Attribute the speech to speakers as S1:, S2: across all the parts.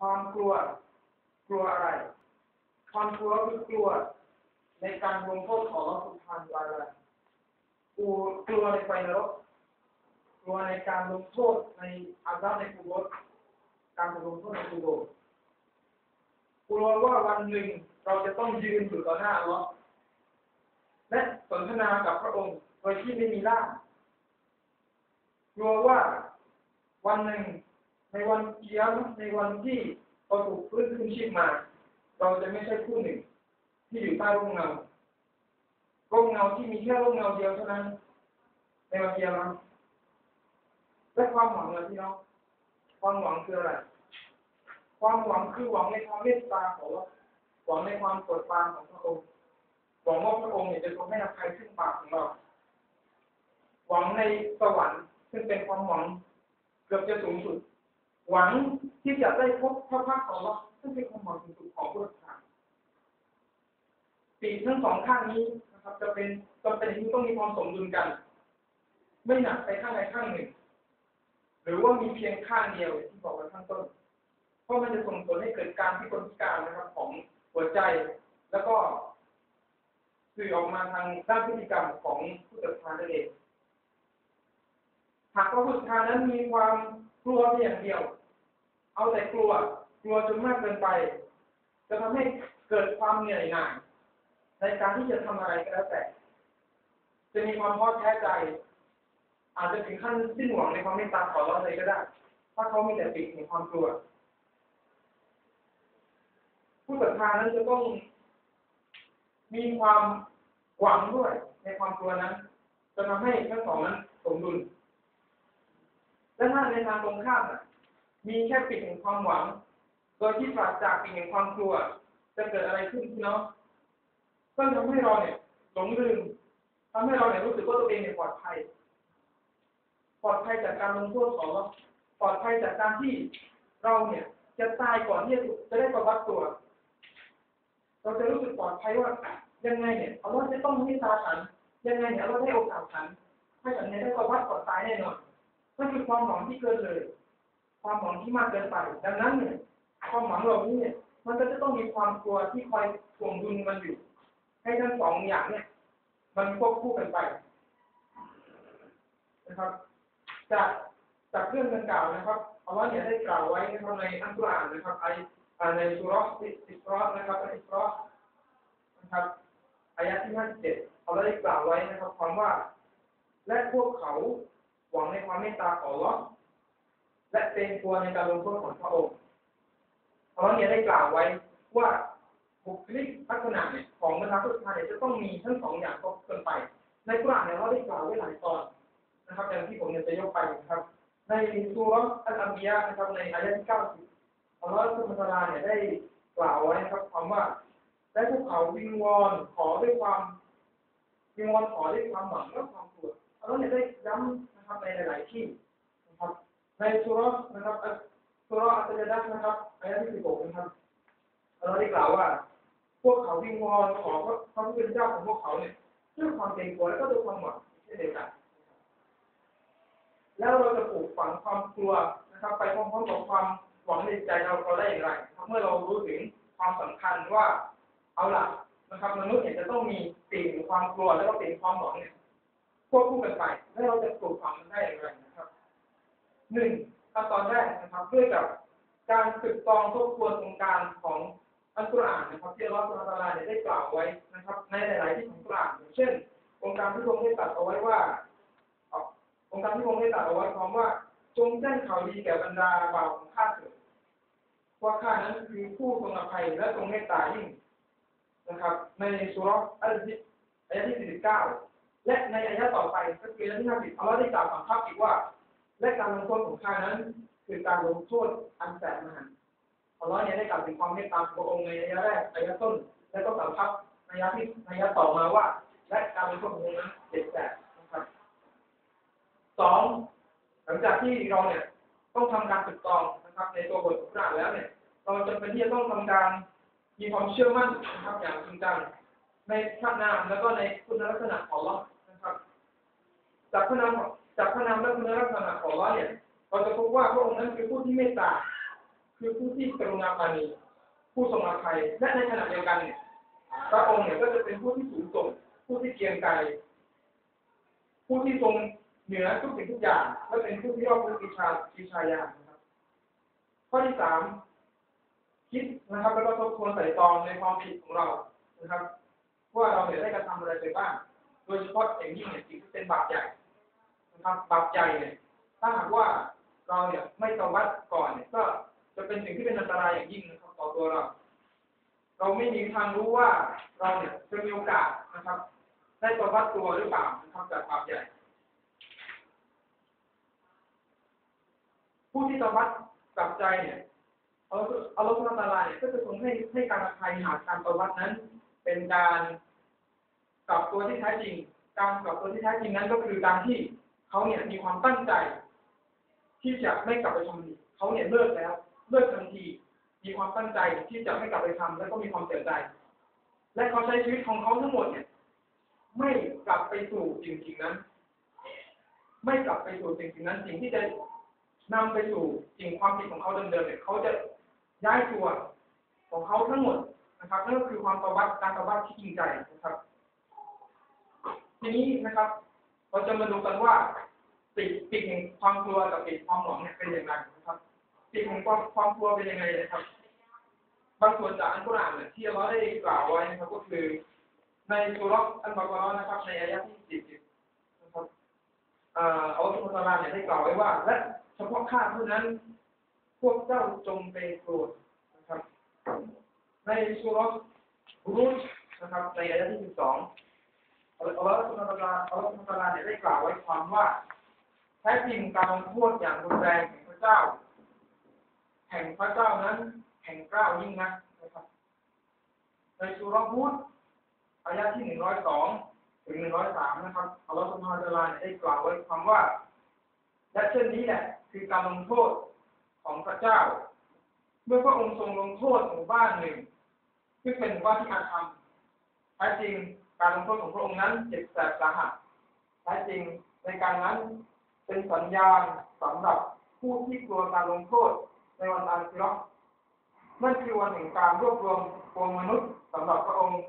S1: ความกลัว กลัวอะไร ความกลัวคือกลัว ในการลงโทษของอัลลอฮฺสุบฮานวะตะอาลากลัวกลัวในไฟนรก กลัวในการลงโทษในอาซาในกุโบรการลงโทษในกุโบรกลัวว่าวันหนึ่งเราจะต้องยืนอยู่ต่อหน้าอัลลอฮ์และสนทนากับพระองค์โดยที่ไม่มีร่างกลัวว่าวันหนึ่ง ในวันเกียรในวันที่เราถูกฟื้นคืนชีพมา เราจะไม่ใช่ผู้หนึ่ง ที่อยู่ใต้ร่มเงาร่มเงาที่มีแค่ร่มเงาเดียวเท่านั้น ในวันเกียรติและความหวังนะพี่น้องความหวังคืออะไร ความหวังคือหวังในความเมตตาของเราหวังในความโปรดปรานของพระองค์ หวังว่าพระองค์เนี่ยจะทรงให้อภัยซึ่งบาปของเรา หวังในสวรรค์ซึ่งเป็นความหวังเกือบจะสูงสุด หวังที่จะได้พบพระพักตร์ของเราซึ่งเป็นความหวังสูงสุดของผู้ศรัทธาปีกทั้งสองข้างนี้นะครับ จะเป็นจะเป็นที่ต้องมีความสมดุลกัน ไม่หนักไปข้างใดข้างหนึ่ง หรือว่ามีเพียงข้างเดียวที่บอกไว้ข้างต้น เพราะมันจะส่งผลให้เกิดการพิกลพิการนะครับ ของหัวใจแล้วก็สื่อออกมาทางด้านพฤติกรรมของผู้ศรัทธานั่นเองหากว่าผู้ศรัทธานั้นมีความกลัวเพียงเดียว เอาแต่กลัว กลัวจนมากเกินไป จะทำให้เกิดความเหนื่อยหน่าย ในการที่จะทำอะไรก็แล้วแต่ จะมีความท้อแท้ใจ อาจจะถึงขั้นสิ้นหวังในความเมตตาของเราเลยก็ได้ ถ้าเขามีแต่ปีกแห่งความกลัว ผู้ศรัทธานั้นจะต้องมีความหวังด้วยในความกลัวนั้น จะทำให้ทั้งสองนั้นสมดุลและถ้าในทางตรงข้ามน่ะ มีแค่ปีกแห่งความหวัง โดยที่ปราศจากปีกแห่งความกลัว จะเกิดอะไรขึ้นพี่น้องก็ทำให้เราเนี่ยหลงลืมทำให้เราเนี่ยรู้สึกว่าตัวเองเนี่ยปลอดภัย ปลอดภัยจากการลงโทษของเราปลอดภัยจากการที่เราเนี่ย จะตายก่อนที่จะได้ประวัติตัว เราจะรู้สึกปลอดภัยว่ายังไงเนี่ยเอาว่าจะต้องให้ตาฉัน ยังไงเนี่ยเราได้โอกาสฉันให้ฉันเนี่ยได้ประวัติก่อนตายแน่นอนนั่นคือความหวังที่เกินเลย ความหวังที่มากเกินไป ดังนั้นเนี่ยความหวังเหล่านี้เนี่ย มันก็จะต้องมีความกลัวที่คอยถ่วงดุลมันอยู่ ให้ทั้งสองอย่างเนี่ย มันควบคู่กันไป นะครับ จากจากเรื่องดังกล่าวนะครับอัลลอฮ์เนี่ยได้กล่าวไว้นะครับในอัลกุรอานนะครับไอในสุราะห์อิสรอนะครับอิสรอนะครับอายะที่57อัลลอฮ์ได้กล่าวไว้นะครับ ความว่า และพวกเขาหวังในความเมตตาของอัลลอฮ์ และเกรงกลัวในการลงโทษของพระองค์อัลลอฮ์เนี่ยได้กล่าวไว้ว่าบุคลิกลักษณะของบรรดาผู้ศรัทธาเนี่ยจะต้องมีทั้งสองอย่างครบกันไป ในกุรอานเนี่ยเราได้กล่าวไว้หลายตอนนะครับอย่างที่ผมเนี่ยจะยกไปนะครับ ในสุรอัลอัมบียะนะครับในอายะที่90อัลลอฮฺสุบฮานะเนี่ยได้กล่าวไว้นะครับคำว่าและพวกเขาวิงวอนขอด้วยความวิงวอนขอด้วยความหวังและความกลัวอัลลอฮฺเนี่ยได้ย้ำนะครับในหลาย ๆ ที่นะครับ ในสุรนะครับสุรอัลจดะนะครับอายะที่16นะครับอัลลอฮฺได้กล่าวว่า พวกเขาวิงวอนขอพระผู้เป็นเจ้าของพวกเขาเนี่ยด้วยความเกรงกลัวและก็ด้วยความหวังเช่นเดียวกันแล้วเราจะปลูกฝังความกลัวนะครับ ไปพร้อมๆกับความหวังในใจเราเราได้อย่างไรครับเมื่อเรารู้ถึงความสำคัญว่าเอาล่ะนะครับมนุษย์เนี่ยจะต้องมีปีกความกลัวแล้วก็ปีกความหวังเนี่ยควบคู่กันไป แล้วเราจะปลูกฝังมันได้อย่างไรนะ หนึ่งขั้นตอนแรกนะครับด้วยกับการฝึกตองทบทวนองค์การของอัลกุรอานนะครับที่อัลลอฮฺสุบานะฮูวะตาลาเนี่ยได้กล่าวไว้นะครับ ในหลาย ๆ ที่ของกุรอานอย่างเช่น องค์การที่พระองค์ได้ตรัสเอาไว้ว่า องค์การที่พระองค์ได้ตรัสเอาไว้ความว่า จงแจ้งข่าวดีแก่บรรดาบ่าวของข้าเถิดว่าข้านั้นคือผู้ทรงอภัยและทรงเมตตายิ่งนะครับ ในสุรษอัลซิอายะที่ 49 และในอายะต่อไปก็คืออายะที่50อัลลอฮ์ได้กล่าวสัมภาษณ์อีกว่า และการลงโทษของข้านั้น คือการลงโทษอันแสนมหันต์อัลลอฮ์เนี่ยได้กล่าวถึงความเมตตาของพระองค์ในอายะแรกอายะต้น และก็สัมภาษณ์ในอายะที่ในอายะต่อมาว่า และการลงโทษของพระองค์นั้นเด็ดแสบนะครับสองหลังจากที่เราเนี่ยต้องทำการฝึกตองนะครับ ในตัวบทกุรอานแล้วเนี่ย เราจำเป็นที่จะต้องทำการมีความเชื่อมั่นนะครับอย่างจริงจังในพระนามแล้วก็ในคุณลักษณะของเรานะครับจากพระนามของ จากพระนามและคุณลักษณะของเราเนี่ยเราจะพบว่าพระองค์นั้นคือผู้ที่เมตตา คือผู้ที่กรุณาปราณีผู้ทรงอภัยและในขณะเดียวกันเนี่ยพระองค์เนี่ยก็จะเป็นผู้ที่สูงส่ง ผู้ที่เกียงไกรผู้ที่ทรงเหนือทุกสิ่งทุกอย่างและเป็นผู้ที่รอบรู้วิชาวิชาญาณนะครับ ข้อที่สามคิดนะครับแล้วก็ทบทวนใส่ตองในความผิดของเรานะครับว่าเราเนี่ยได้กระทำอะไรไปบ้าง โดยเฉพาะอย่างยิ่งเนี่ยสิ่งที่เป็นบาปใหญ่ นะครับบาปใหญ่เนี่ยถ้าหากว่าเราเนี่ยไม่ตวัดก่อนเนี่ยก็จะเป็นสิ่งที่เป็นอันตรายอย่างยิ่งนะครับต่อตัวเรา เราไม่มีทางรู้ว่าเราเนี่ยจะมีโอกาสนะครับ ได้ตวัดตัวหรือเปล่านะครับจากบาปใหญ่ ผู้ที่ตวัดกลับใจเนี่ยเอาเอาลกุณตาลาเนี่ยก็จะทรงให้ให้การอภัยหากการตวัดนั้น เป็นการกลับตัวที่แท้จริง การกลับตัวที่แท้จริงนั้นก็คือการที่ เขาเนี่ยมีความตั้งใจ ที่จะไม่กลับไปทำดีกเขาเนี่ยเลิกแล้วเลิกทันที มีความตั้งใจที่จะไม่กลับไปทำแล้วก็มีความเสียใจ และเขาใช้ชีวิตของเขาทั้งหมดเนี่ย ไม่กลับไปสู่สิ่งสิ่งนั้น ไม่กลับไปสู่สิ่งสิ่งนั้น สิ่งที่จะนำไปสู่สิ่งความผิดของเขาเดิมๆเนี่ยเขาจะย้ายตัวของเขาทั้งหมดนะครับนั่นก็คือความตบัดการตบัดที่จริงใจนะครับ ทีนี้นะครับ เราจะมาดูกันว่าปีกปีกแห่งความกลัวกับปีกความหวังเนี่ยเป็นอย่างไรนะครับปีกแห่งความความกลัวเป็นยังไงนะครับ บางส่วนจากอันกุรอานเนี่ยที่เราได้กล่าวไว้นะครับก็คือ ในสุรษอันบากรอนะครับ ในอายะที่สิบนะครับอ่าอัลลอฮฺสุบฮานะฮูวะตะอาลาเนี่ยได้กล่าวไว้ว่า และเฉพาะข้าเท่านั้น พวกเจ้าจงเป็นโกรธนะครับ ในสุรษรูชนะครับในอายะที่สิบสอง อัลลอฮฺสุบฮานะฮูวะตะอาลาอัลลอฮฺสุบฮานะฮูวะตะอาเนี่ยได้กล่าวไว้ความว่าแท้จริงการลงโทษอย่างรุนแรงแห่งพระเจ้า แห่งพระเจ้านั้น แห่งกล้าวยิ่งนักนะครับในสุรพูดอายะที่หนึ่งร้อยสองถึงหนึ่งร้อยสามนะครับอัลลอฮฺสุบฮานะฮูวะตาเนี่ยได้กล่าวไว้ความว่าและเช่นนี้แหละคือการลงโทษของพระเจ้า เมื่อพระองค์ทรงลงโทษหมู่บ้านหนึ่งซึ่เป็นหมู่บ้านที่อาธรรมแท้จริง การลงโทษของพระองค์นั้นเจ็บแสบสาหัสแท้จริงในการนั้นเป็นสัญญาณสำหรับผู้ที่กลัวการลงโทษในวันอาคิเราะห์นั่นคือวันแห่งการรวบรวมปวงมนุษย์สำหรับพระองค์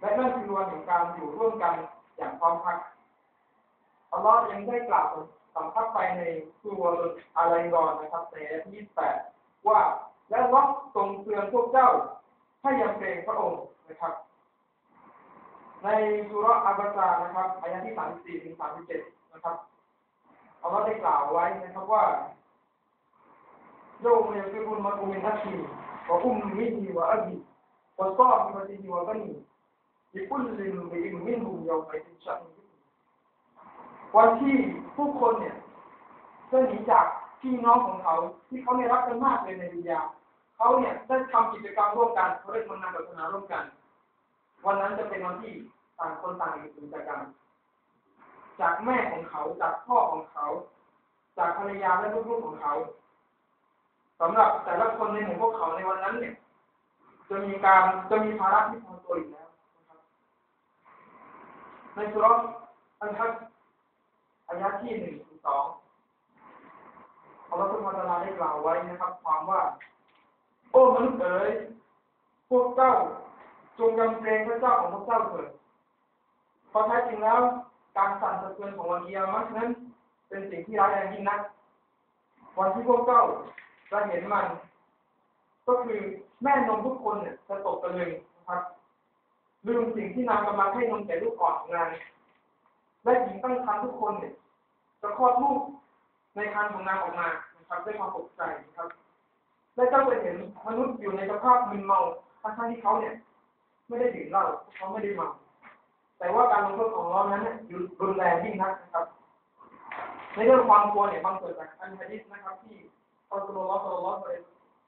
S1: และนั่นคือวันแห่งการอยู่ร่วมกันอย่างพร้อมพรียงอัลลอฮ์ยังได้กล่าวสำคับไปในสุวรรณอาลัยกรนนะครับในอายะที่28ว่าและอัลลอฮ์ทรงเตือนพวกเจ้าให้ยำเกรงพระองค์นะครับ ในสุราะห์อับบานะครับอายะที่34ถึง37นะครับอัลลอฮ์ได้กล่าวไว้นะครับว่าโยมยังคือบุญมาอุมินทัชีวะอุมมิฮิวะอับีวะซาบิบะติฮิวะบันีลิคุลลิมบิอิมมินฮุมยาวไมตินชะนีวันที่ผู้คนเนี่ยจะหนีจากพี่น้องของเขาที่เขาเนี่รักกันมากเลยในดุนยาเขาเนี่ยได้ทำกิจกรรมร่วมกันเขาได้ทำงานศาสนาร่วมกัน วันนั้นจะเป็นวันที่ ต่างคนต่างอยู่จากกัน จากแม่ของเขาจากพ่อของเขา จากภรรยาและลูกๆของเขาสำหรับแต่ละคนในหมู่พวกเขาในวันนั้นเนี่ย จะมีการจะมีภาระที่พอตัวอีกแล้วนะครับในสุรษอันทัศอายะที่หนึ่งถึงสองอัลลอฮฺสุบฮานะฮูวะตะอาลาได้กล่าวไว้นะครับ ความว่า โอ้มนุษย์เอ๋ยพวกเจ้าจงยำเกรงพระเจ้าของพวกเจ้าเถิด เพราะแท้จริงแล้วการสั่นสะเทือนของวันเกิยามัสนั้น เป็นสิ่งที่ร้ายแรงยิ่งนัก วันที่พวกเจ้าจะเห็นมัน ก็คือแม่นมทุกคนเนี่ยจะตกตะลึงนะครับลืมสิ่งที่นางกำลังให้นมแก่ลูกอ่อนงางและหญิงตั้งครรภ์ทุกคนเนี่ยจะคลอดลูกในครรภ์ของนางออกมานะครับด้วยความตกใจนะครับ และเจ้าจะเห็นมนุษย์อยู่ในสภาพมึนเมาทั้งที่เขาเนี่ย ไม่ได้ดื่มเหล้าเขาไม่ได้เมา แต่ว่าการลงโทษของเรานั้นเนี่ยรุนแรงยิ่งนักนะครับ ในเรื่องความกลัวเนี่ยบางส่วนจากอันฮะดิษนะครับ ที่อัลลอฮฺสุลลัลลอฮฺ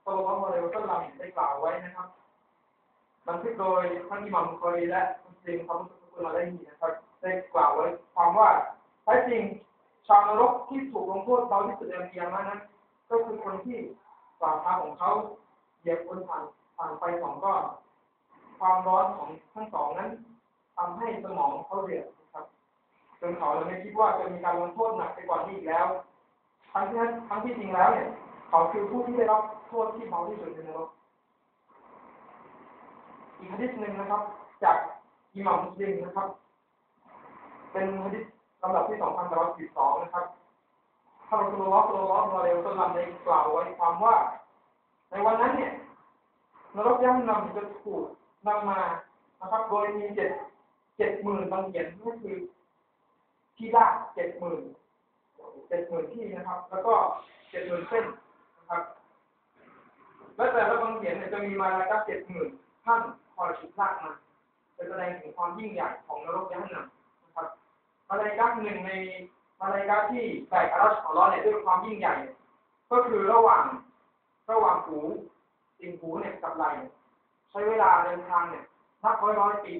S1: สุลลัลลอฮฺอะลัยฮิวะซัลลัมได้กล่าวไว้นะครับบันทึกโดยท่านอิหมัมคอรีและมุสลิมของมุสลิมอะลัยฮินะครับได้กล่าวไว้ความว่าแท้จริงชาวนรกที่ถูกลงโทษเบาที่สุดในเกียรมานั้น ก็คือคนที่ฝ่าเท้าของเขาเหยียบบนผ่านผ่านไฟสองก้อนความร้อนของทั้งสองนั้น ทำให้สมองเขาเดือดนะครับจนเขาเลยไม่คิดว่าจะมีการลงโทษหนักไปกว่านี้อีกแล้ว ทั้งที่ทั้งที่จริงแล้วเนี่ย เขาคือผู้ที่ได้รับโทษที่เบาที่สุดในนรกอีกฮะดิษหนึ่งนะครับ จากอิหม่ามมุสลิมนะครับ เป็นฮะดิษลำดับที่สองพันแปดร้อยสิบสองนะครับท่านอัลลอฮฺสุลลัลลอฮุอะลัยฮิวะซัลลัมได้กล่าวไว้ความว่า ในวันนั้นเนี่ยนรกย่ำนำจะถูกนำมานะครับ โดยมีเจ็ด เจ็ดหมื่นบางเขียนก็คือที่ลากเจ็ดหมื่นเจ็ดหมื่นที่นะครับ แล้วก็เจ็ดหมื่นเส้นนะครับ และแต่ละบางเขียนเนี่ยจะมีมาลายกาเจ็ดหมื่นท่านคอยฉุดลากมาเป็นแสดงถึงความยิ่งใหญ่ของนรกยันนำนะครับมาลายกาหนึ่งในมาลายกาที่แบกอารัชของเราเนี่ยด้วยความยิ่งใหญ่ ก็คือระหว่างระหว่างหูติงหูเนี่ยกับไหลใช้เวลาเดินทางเนี่ยนับร้อยร้อยปี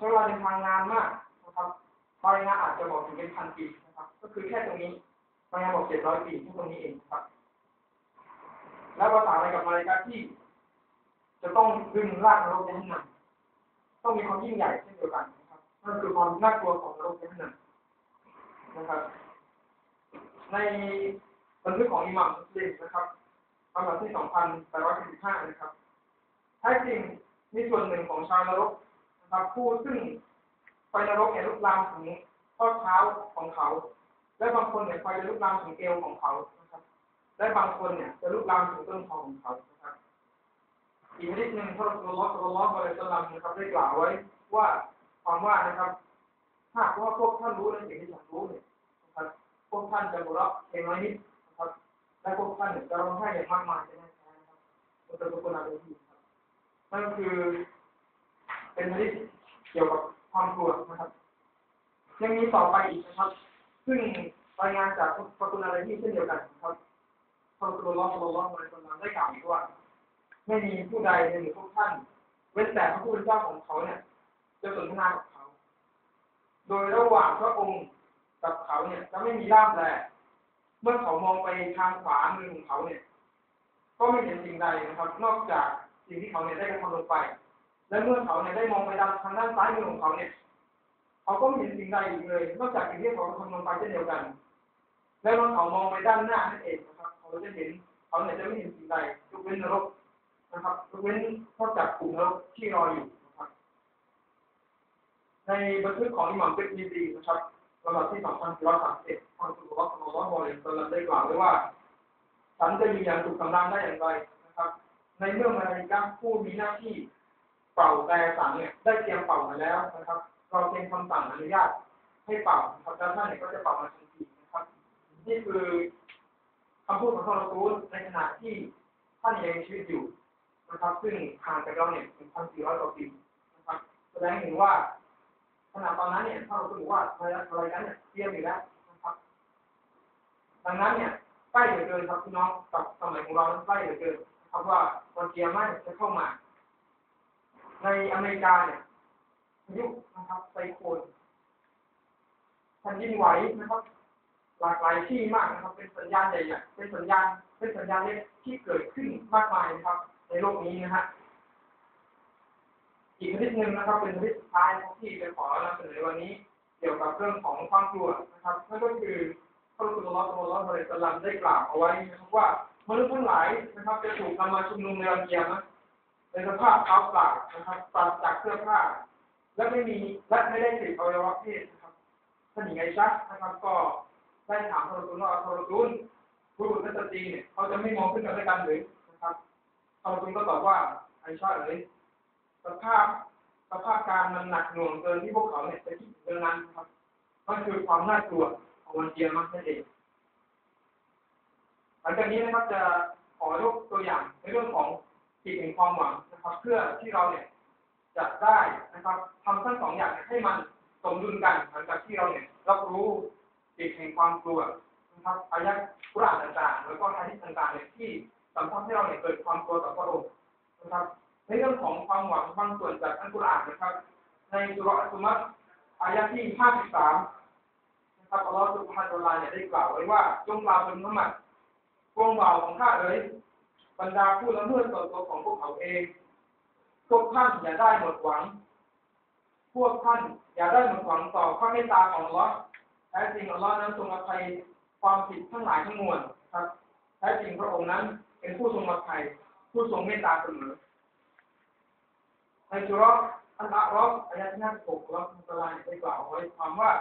S1: ใช้เวลาเดินทางนานมากนะครับบางงานอาจจะบอกถึงเป็นพันปีนะครับ ก็คือแค่ตรงนี้บางงานบอกเจ็ดร้อยปีที่ตรงนี้เองครับ แล้วภาษาอะไรกับมาเลกาที่ จะต้องดึงลากนรกยันหนักต้องมีความยิ่งใหญ่เช่นเดียวกันนะครับนั่นคือความน่ากลัวของนรกยันหนักนะครับ ในบันทึกของอิหม่ามมุสลิมนะครับลำดับที่ 2,845นะครับแท้จริงมีส่วนหนึ่งของชาวนรก นะครับผู้ซึ่งไฟนรกเนี่ยลุกลามถึงข้อเท้าของเขา และบางคนเนี่ยไฟจะลุกลามถึงเอวของเขานะครับ และบางคนเนี่ยจะลุกลามถึงต้นคอของเขานะครับอีกนิดหนึ่งพระรลลอฮ์สุลลัลลอฮุอะลัยฮิวะลลัมนะครับได้กล่าวไว้ว่าความว่านะครับหากว่าพวกท่านรู้ในสิ่งที่ฉันรู้เนี่ยนะครับพวกท่านจะหัวเราะเพียงน้อยนิดนะครับและพวกท่านจะร้องไห้อย่างมากมายจะแน่นะครับมันเป็นบุคคลอะไรที่ครับนั่นคือ เป็นเรื่องเกี่ยวกับความกลัวนะครับ ยังมีต่อไปอีกนะครับ ซึ่งรายงานจากพระคุณอะไรที่เช่นเดียวกันครับพระคุณลอสลอสมาคนนั้นได้กล่าวอีกว่า ไม่มีผู้ใดในหมู่พวกท่าน เว้นแต่พระผู้เป็นเจ้าของเขาเนี่ยจะสนทนากับเขา โดยระหว่างพระองค์กับเขาเนี่ยจะไม่มีล่ามแลเมื่อเขามองไปทางขวามือของเขาเนี่ย ก็ไม่เห็นสิ่งใดนะครับ นอกจากสิ่งที่เขาเนี่ยได้กระทำลงไป และเมื่อเขาเนี่ยได้มองไปด้านทางด้านซ้ายมือของเขาเนี่ย เขาก็ไม่เห็นสิ่งใดอีกเลย นอกจากสิ่งที่เขาทำลงไปเช่นเดียวกัน แล้วเมื่อเขามองไปด้านหน้านั่นเองนะครับ เขาจะเห็นเขาเนี่ยจะไม่เห็นสิ่งใดยกเว้นนรกนะครับยกเว้นนอกจากกลุ่มนรกที่รออยู่นะครับ ในบันทึกของอิหม่ามเป็ดมีดีนะครับลำดับที่2,431ท่านสุลต่านของอัลลอฮฺบริสุทธิ์ได้กล่าวไว้ว่าฉันจะอยู่อย่างสุขสำราญได้อย่างไรนะครับ ในเมื่อมาริกาผู้มีหน้าที่ เป่าแต่สั่งเนี่ยได้เตรียมเป่ามาแล้วนะครับ เราเพียงคำสั่งอนุญาตให้เป่าครับแล้วท่านเนี่ยก็จะเป่ามาทันทีนะครับ นี่คือคำพูดของท่านรอซูลในขณะที่ท่านยังมีชีวิตอยู่นะครับ ซึ่งห่างจากเราเนี่ยถึงพันสี่ร้อยกว่าปีนะครับ แสดงเห็นว่าขณะตอนนั้นเนี่ยท่านรอซูลบอกว่าอะไรอะไรนั้นเนี่ยเตรียมอยู่แล้วนะครับ ดังนั้นเนี่ยใกล้เหลือเกินครับพี่น้องกับสมัยของเราใกล้เหลือเกินครับว่าวันเกียร์ไม่จะเข้ามา ในอเมริกาเนี่ยพายุนะครับไซโคลนแผ่นดินไหวนะครับ หลากหลายที่มากนะครับ เป็นสัญญาณใหญ่ๆเป็นสัญญาณ เป็นสัญญาณเล็กที่เกิดขึ้นมากมายนะครับ ในโลกนี้นะฮะอีกชนิดหนึ่งนะครับ เป็นชนิดสุดท้ายที่จะขอนำเสนอวันนี้เกี่ยวกับเรื่องของความกลัวนะครับนั่นก็คือพระพุทธเจ้าของเราบริสัลลัมได้กล่าวเอาไว้นะครับว่ามนุษย์ทั้งหลายนะครับ จะถูกนำมาชุมนุมในวันเกียรติ ในสภาพเท้าเปล่านะครับปราศจากเสื้อผ้า และไม่มีและไม่ได้ติดอวัยวะเพศนะครับท่านหญิงไอชักนะครับก็ได้ถามพระรุนว่าพระรุนผู้บุตรและสตรีเนี่ยเขาจะไม่มองขึ้นกันและกันหรือนะครับพระรุนก็ตอบว่าไอชักเอ๋ยสภาพสภาพการมันหนักหน่วงเกินที่พวกเขาเนี่ยจะคิดเรื่องนั้นนะครับมันคือความน่ากลัวของวันเกียรตินั่นเองหลังจากนี้นะครับจะขอยกตัวอย่างในเรื่องของ จิตแห่งความหวังนะครับ เพื่อที่เราเนี่ยจะได้นะครับทำทั้งสองอย่างให้มันสมดุลกันหลังจากที่เราเนี่ยรับรู้จิตแห่งความกลัวนะครับอายะกุรานต่างๆ แล้วก็ฮะดิษต่างๆเนี่ยที่สัมพันธ์ให้เราเนี่ยเกิดความกลัวต่อพระองค์นะครับ ในเรื่องของความหวังบางส่วนจากอัลกุรอานนะครับ ในสุรอัตุมัตอายะที่ 53 นะครับอัลลอฮฺสุบฮานะฮูวะตะอาลาเนี่ยได้กล่าวไว้ว่าจงกล่าวเป็นมุฮัมมัดพวงเบาของข้าเอ๋ย บรรดาผู้ละเมิดต่อตัวของพวกเขาเอง พวกท่านอย่าได้หมดหวัง พวกท่านอย่าได้หมดหวังต่อพระเมตตาของอัลอแท้จริงอัลลอฮ์นั้นทรงอภัยความผิดทั้งหลายทั้งมวลครับ แท้จริงพระองค์นั้นเป็นผู้ทรงมาไทยผู้ทรงเมตตาเสมอในสุรษอันละรอบอายะที่ห้าสิบหกแล้วมุสลานได้กล่าวไว้ความว่า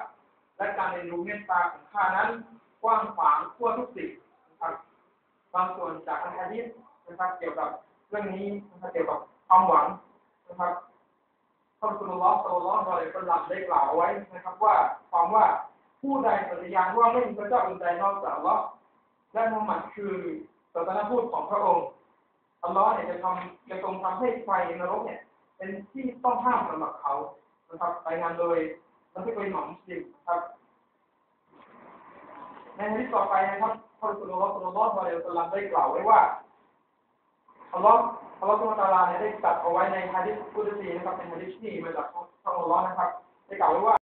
S1: และการเรียนรู้เมตตาของข้านั้นกว้างขวางทั่วทุกสิ่งนะครับบางส่วนจากอันฮะดิษ นะครับเกี่ยวกับเรื่องนี้นะครับเกี่ยวกับความหวังนะครับท่านสุลต่านสุลต่านเราเลยเป็นหลักได้กล่าวไว้นะครับ ว่าความว่าผู้ใดปฏิญาณว่าไม่มีพระเจ้าอื่นใดนอกจากอัลลอฮ์และมุฮัมมัดคือศาสนทูตของพระองค์อัลลอฮ์เนี่ยจะทำจะทรงทำให้ไฟนรกเนี่ย เป็นที่ต้องห้ามสำหรับเขานะครับรายงานโดยมันที่เป็นหมอมุสลิมนะครับในฮะดิษต่อไปนะครับท่านสุลต่านสุลต่านเราเลยได้กล่าวไว้ว่า อัลลอฮ์อัลลอฮ์สุลตาราเนี่ยได้ตัดเอาไว้ในฮะดิษกุดซีนะครับเป็นฮะดิษที่มาจากพระองค์อัลลอฮ์นะครับได้กล่าวไว้ว่า